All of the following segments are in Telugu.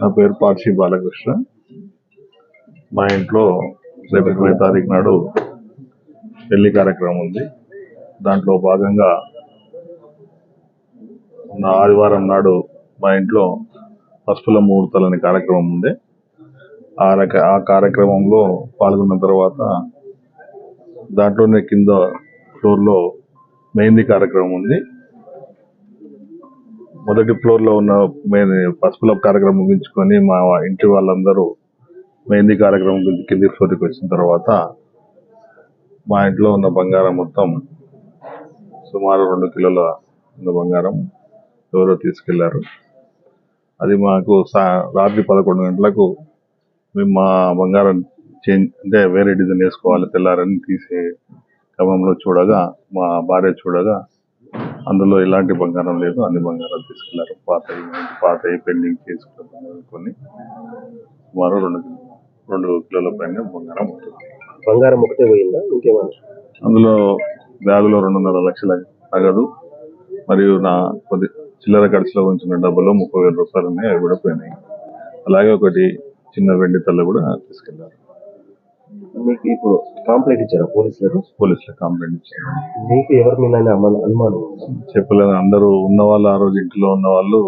నా పేరు పార్షి బాలకృష్ణ. మా ఇంట్లో రేపు ఇరవై తారీఖు నాడు పెళ్ళి కార్యక్రమం ఉంది. దాంట్లో భాగంగా ఉన్న ఆదివారం నాడు మా ఇంట్లో పసుపుల ముహూర్తాలని కార్యక్రమం ఉంది ఆ రక ఆ కార్యక్రమంలో పాల్గొన్న తర్వాత దాంట్లోనే కింద ఫ్లోర్లో మెహందీ కార్యక్రమం ఉంది. మొదటి ఫ్లోర్లో ఉన్న మేము పసుపుల కార్యక్రమం ముగించుకొని మా ఇంటి వాళ్ళందరూ మెహందీ కార్యక్రమం గురించి కింది ఫ్లోర్కి వచ్చిన తర్వాత మా ఇంట్లో ఉన్న బంగారం మొత్తం సుమారు రెండు కిలోల ఉన్న బంగారం ఎవరో తీసుకెళ్ళారు. అది మాకు సా- రాత్రి పదకొండు గంటలకు మేము మా బంగారం చేంజ్ అంటే వేరే డిజైన్ వేసుకోవాలి తెల్లారని తీసే క్రమంలో చూడగా మా భార్య చూడగా అందులో ఎలాంటి బంగారం లేదు అన్ని బంగారం తీసుకెళ్ళారు. పాత పాత పెండింగ్ చేసుకున్న బంగారం కొన్ని. సుమారు రెండు రెండు కిలోల పైన బంగారం ఉంటుంది. బంగారం ఒకటే పోయిందా? ఇంకేమన్నా అందులో బ్యాగులో రెండున్నర లక్షల నగదు మరియు నా కొద్ది చిల్లర ఖర్చులో ఉంచిన డబ్బులో ముప్పై వేల రూపాయలు ఉన్నాయి అవి కూడా పోయినాయి. అలాగే ఒకటి చిన్న వెండి తల్ల కూడా తీసుకెళ్ళారు. మీకు ఇప్పుడు కాంప్లైంట్ ఇచ్చారా పోలీసులకు పోలీసులకు కంప్లైంట్ ఇచ్చారు. మీకు ఎవరి మీద అనుమానం అనుమానం ఉందా? చెప్పలేదు. అందరూ ఉన్న వాళ్ళు ఆ రోజు ఇంట్లో ఉన్న వాళ్ళు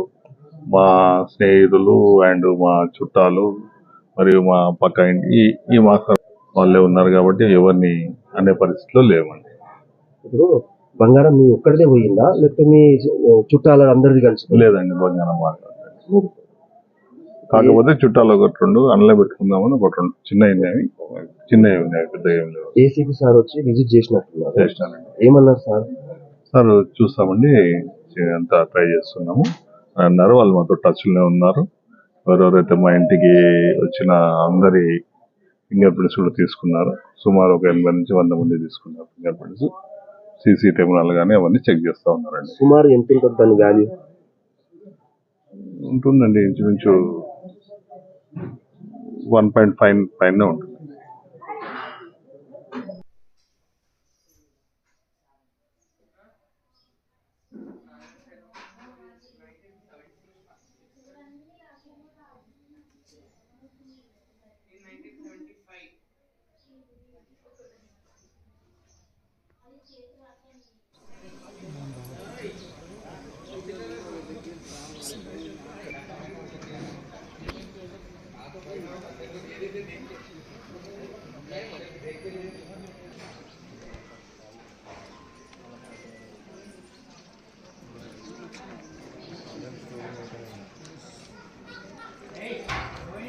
మా స్నేహితులు అండ్ మా చుట్టాలు మరియు మా పక్క ఇంటి ఈ ఈ మాసం వాళ్ళే ఉన్నారు కాబట్టి ఎవరిని అనే పరిస్థితిలో లేవండి. ఇప్పుడు బంగారం మీ ఒక్కడిదే పోయిందా? లేకపోతే మీ చుట్టాల అందరిది కలిసి లేదండి బంగారం మాట్లాడలేదు కాకపోతే చుట్టాలు ఒకటి రెండు అందులో పెట్టుకుందామని ఒకటి రెండు చిన్న ఉన్నాయి చిన్నవి ఉన్నాయి. పెద్ద ఏం లేవు ఏసీపీ సార్ వచ్చి విజిట్ చేసినట్టున్నారు. చేసినానండి ఏమన్నారు సార్? సార్ చూస్తామండి అంతా ట్రై చేస్తున్నాము. అని అన్నారు వాళ్ళు మాతో టచ్లోనే ఉన్నారు. ఎవరెవరైతే మా ఇంటికి వచ్చిన అందరి ఫింగర్ ప్రింట్స్ కూడా తీసుకున్నారు. సుమారు ఒక ఎనభై నుంచి వంద మంది తీసుకున్నారు ఫింగర్ ప్రింట్స్. సీసీ కెమెరాలు కానీ అవన్నీ చెక్ చేస్తా ఉన్నారండి. సుమారు ఎంత ఉంటుంది దాని వాల్యూ? ఉంటుందండి ఇంచుమించు One point five pound.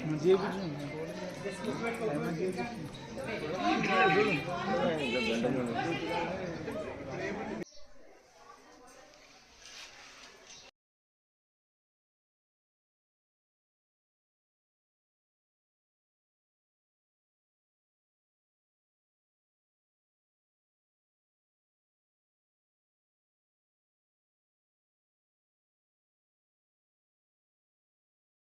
मुझे कुछ नहीं